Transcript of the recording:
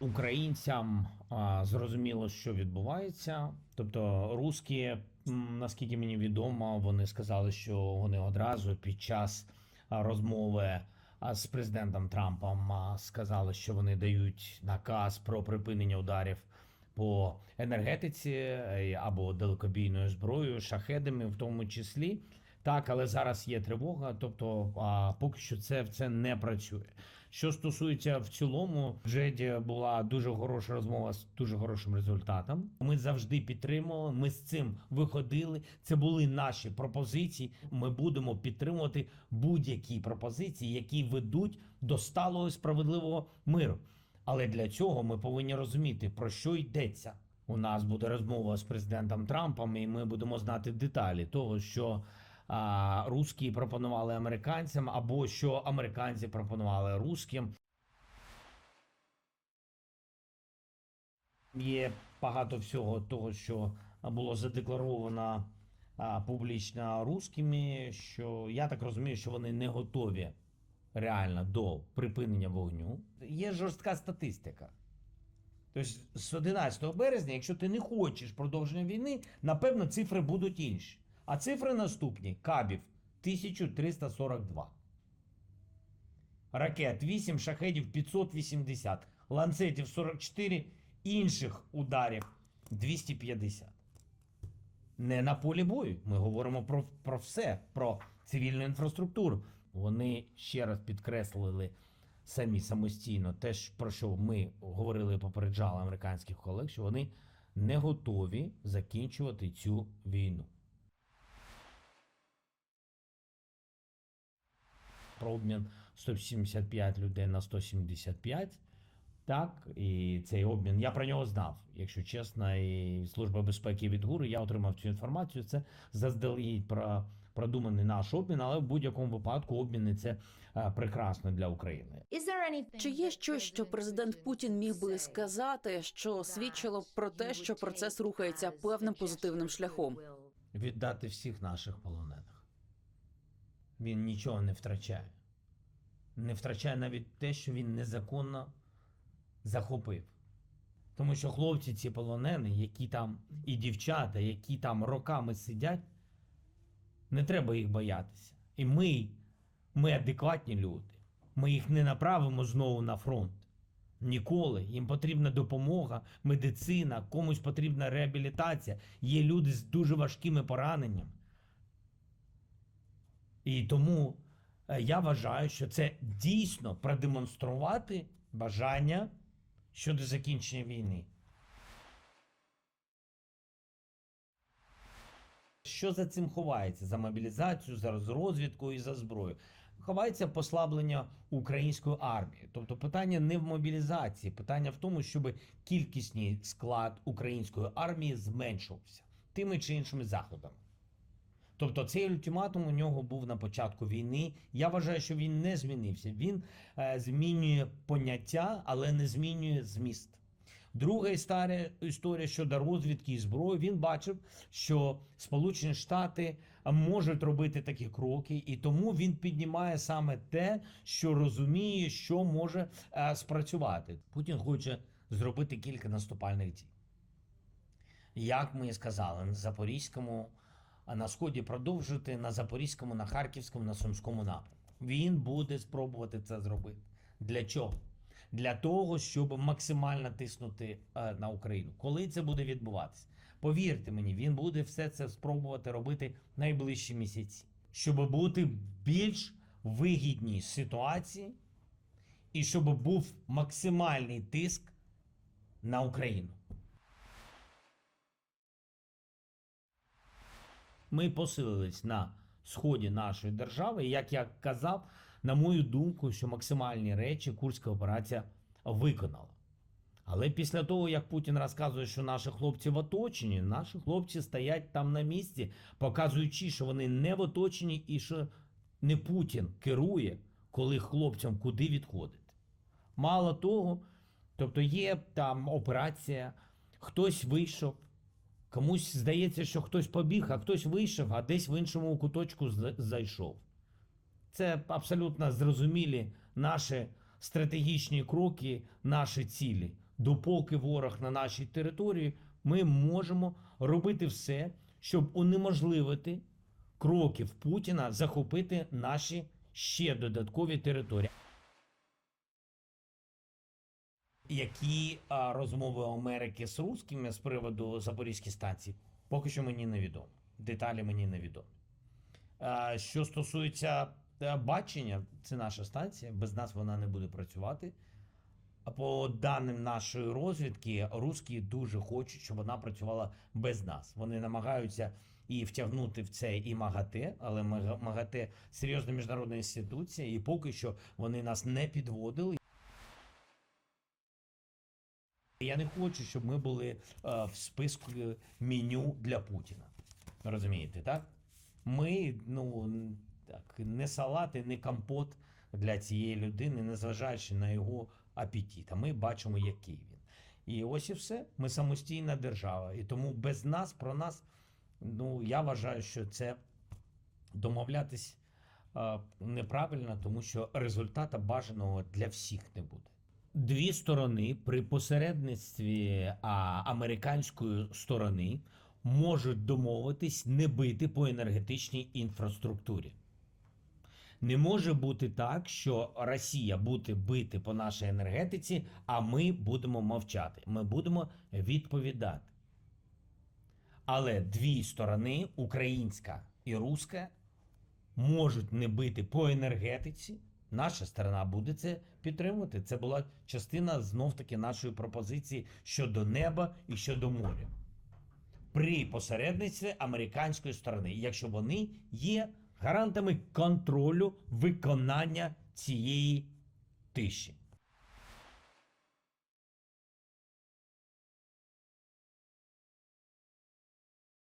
Українцям а, зрозуміло, що відбувається. Тобто, русські, наскільки мені відомо, вони сказали, що вони одразу під час розмови з президентом Трампом сказали, що вони дають наказ про припинення ударів по енергетиці е, або далекобійною зброєю, шахедами, в тому числі. Так, але зараз є тривога, тобто а, поки що це, це не працює. Що стосується в цілому, в Джеді була дуже хороша розмова з дуже хорошим результатом. Ми завжди підтримували. Ми з цим виходили. Це були наші пропозиції. Ми будемо підтримувати будь-які пропозиції, які ведуть до сталого справедливого миру. Але для цього ми повинні розуміти, про що йдеться. У нас буде розмова з президентом Трампом, і ми будемо знати деталі того, що а, русські пропонували американцям, або що американці пропонували русським. Є багато всього того, що було задекларовано а, публічно русскими, що я так розумію, що вони не готові реально до припинення вогню. Є жорстка статистика. Тобто з 11 березня, якщо ти не хочеш продовження війни, напевно, цифри будуть інші. А цифри наступні: Кабів 1342. Ракет 8, шахедів 580, ланцетів 44, інших ударів 250. Не на полі бою. Ми говоримо про, про все, про цивільну інфраструктуру. Вони ще раз підкреслили самі самостійно те, про що ми говорили і попереджали американських колег, що вони не готові закінчувати цю війну. Про обмін 175 людей на 175. Так, і цей обмін, я про нього знав, якщо чесно, і Служба безпеки від ГУРу, я отримав цю інформацію. Це заздалегідь про продуманий наш обмін, але в будь-якому випадку обміни це е, прекрасно для України. Чи є щось, що президент Путін міг би сказати, що свідчило б про те, що процес рухається певним позитивним шляхом? Віддати всіх наших полонених. Він нічого не втрачає. Не втрачає навіть те, що він незаконно захопив. Тому що хлопці, ці полонені, які там і дівчата, які там роками сидять, не треба їх боятися. І ми, ми адекватні люди. Ми їх не направимо знову на фронт. Ніколи. Їм потрібна допомога, медицина, комусь потрібна реабілітація. Є люди з дуже важкими пораненнями. І тому я вважаю, що це дійсно продемонструвати бажання щодо закінчення війни. Що за цим ховається? За мобілізацію, за розвідку і за зброю. Ховається послаблення української армії. Тобто питання не в мобілізації, питання в тому, щоб кількісний склад української армії зменшувався тими чи іншими заходами. Тобто цей ультиматум у нього був на початку війни. Я вважаю, що він не змінився. Він е, змінює поняття, але не змінює зміст. Друга історія, історія щодо розвідки і зброї. Він бачив, що Сполучені Штати можуть робити такі кроки, і тому він піднімає саме те, що розуміє, що може е, спрацювати. Путін хоче зробити кілька наступальних дій. Як ми і сказали, на Запорізькому, а на сході продовжити на Запорізькому, на Харківському, на Сумському напрямку. Він буде спробувати це зробити. Для чого? Для того, щоб максимально тиснути е, на Україну. Коли це буде відбуватися? Повірте мені, він буде все це спробувати робити найближчі місяці, щоб бути більш вигідній ситуації і щоб був максимальний тиск на Україну. Ми посилились на сході нашої держави. І як я казав, на мою думку, що максимальні речі Курська операція виконала. Але після того, як Путін розказує, що наші хлопці в оточенні, наші хлопці стоять там на місці, показуючи, що вони не в оточенні і що не Путін керує, коли хлопцям куди відходити. Мало того, тобто є там операція, хтось вийшов, комусь здається, що хтось побіг, а хтось вийшов, а десь в іншому куточку зайшов. Це абсолютно зрозумілі наші стратегічні кроки, наші цілі. допоки ворог на нашій території, ми можемо робити все, щоб унеможливити кроків Путіна захопити наші ще додаткові території. Які а, розмови Америки з русскими з приводу Запорізької станції, поки що мені невідомо. Деталі мені невідомі. А, що стосується е, бачення, це наша станція, без нас вона не буде працювати. По даним нашої розвідки, русські дуже хочуть, щоб вона працювала без нас. Вони намагаються і втягнути в це і МАГАТЕ, але МАГАТЕ серйозна міжнародна інституція, і поки що вони нас не підводили. Я не хочу, щоб ми були е, в списку меню для Путіна. Розумієте, так? Ми, ну так, не салати, не компот для цієї людини, незважаючи на його апетит. А ми бачимо, який він. І ось і все. Ми самостійна держава. І тому без нас, про нас, ну я вважаю, що це домовлятись е, неправильно, тому що результата бажаного для всіх не буде. Дві сторони при посередництві а, американської сторони можуть домовитись не бити по енергетичній інфраструктурі. Не може бути так, що Росія буде бити по нашій енергетиці, а ми будемо мовчати. Ми будемо відповідати. Але дві сторони, українська і руська, можуть не бити по енергетиці. Наша сторона буде це підтримувати. Це була частина знов таки нашої пропозиції щодо неба і щодо моря. При посередництві американської сторони, якщо вони є гарантами контролю виконання цієї тиші.